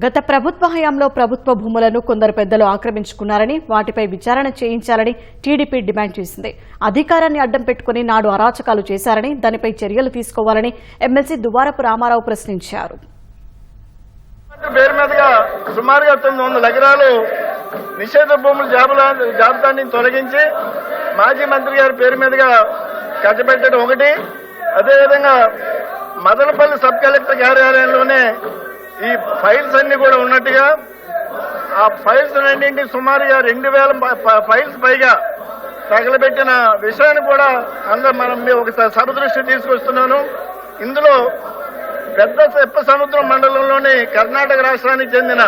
గత ప్రభుత్వ హయాంలో ప్రభుత్వ భూములను కొందరు పెద్దలు ఆక్రమించుకున్నారని వాటిపై విచారణ చేయించాలని టీడీపీ డిమాండ్ చేసింది. అధికారాన్ని అడ్డం పెట్టుకుని నాడు అరాచకాలు చేశారని దానిపై చర్యలు తీసుకోవాలని ఎమ్మెల్సీ దువారపు రామారావు ప్రశ్నించారు. పేరు మీదుగా సుమారుగా తొమ్మిది వందల ఎకరాలు నిషేధ భూముల జాబులా జాబితాని తొలగించి మాజీ మంత్రి గారి పేరు మీదుగా కట్టబెట్టడం ఒకటి. అదేవిధంగా మదనపల్లి సబ్ కలెక్టర్ కార్యాలయంలోనే ఈ ఫైల్స్ అన్ని కూడా ఉన్నట్టుగా ఆ ఫైల్స్ అన్నింటి సుమారుగా రెండు వేల ప- ప- ఫైల్స్ పైగా తగలబెట్టిన విషయాన్ని కూడా అందరూ మనం ఒకసారి ఒక సభ దృష్టి తీసుకొస్తున్నాను. ఇందులో పెద్ద తెప్ప సముద్రం మండలంలోని కర్ణాటక రాష్ట్రానికి చెందిన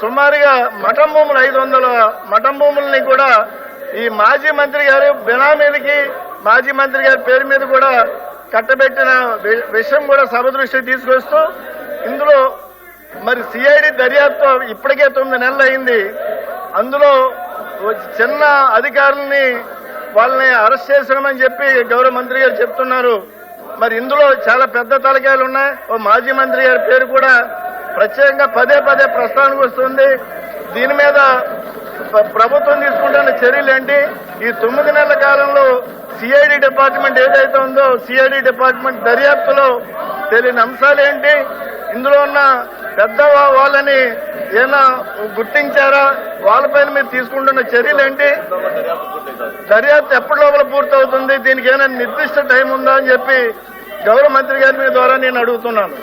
సుమారుగా మఠం భూములు ఐదు వందల మఠం భూముల్ని కూడా ఈ మాజీ మంత్రి గారు బినామీలకి మాజీ మంత్రి గారి పేరు మీద కూడా కట్టబెట్టిన వి- విషయం కూడా సభ దృష్టికి తీసుకొస్తూ ఇందులో మరి సిఐడి దర్యాప్తు ఇప్పటికే తొమ్మిది నెలలు అయింది. అందులో చిన్న అధికారుల్ని వాళ్ళని అరెస్ట్ చేసినామని చెప్పి గౌరవ మంత్రి గారు చెప్తున్నారు. మరి ఇందులో చాలా పెద్ద తలకాయలు ఉన్నాయి. ఓ మాజీ మంత్రి గారి పేరు కూడా ప్రత్యేకంగా పదే పదే ప్రస్తావనకు వస్తుంది. దీని మీద ప్రభుత్వం తీసుకుంటున్న చర్యలు ఏంటి? ఈ తొమ్మిది నెలల కాలంలో సిఐడి డిపార్ట్మెంట్ ఏదైతే ఉందో సిఐడి డిపార్ట్మెంట్ దర్యాప్తులో తెలియని అంశాలు ఏంటి? ఇందులో ఉన్న పెద్ద వాళ్ళని ఏమైనా గుర్తించారా? వాళ్ళపైన మీరు తీసుకుంటున్న చర్యలు ఏంటి? దర్యాప్తు ఎప్పటి లోపల పూర్తవుతుంది? దీనికి ఏమైనా నిర్దిష్ట టైం ఉందా అని చెప్పి గౌరవ మంత్రి గారి మీ ద్వారా నేను అడుగుతున్నాను.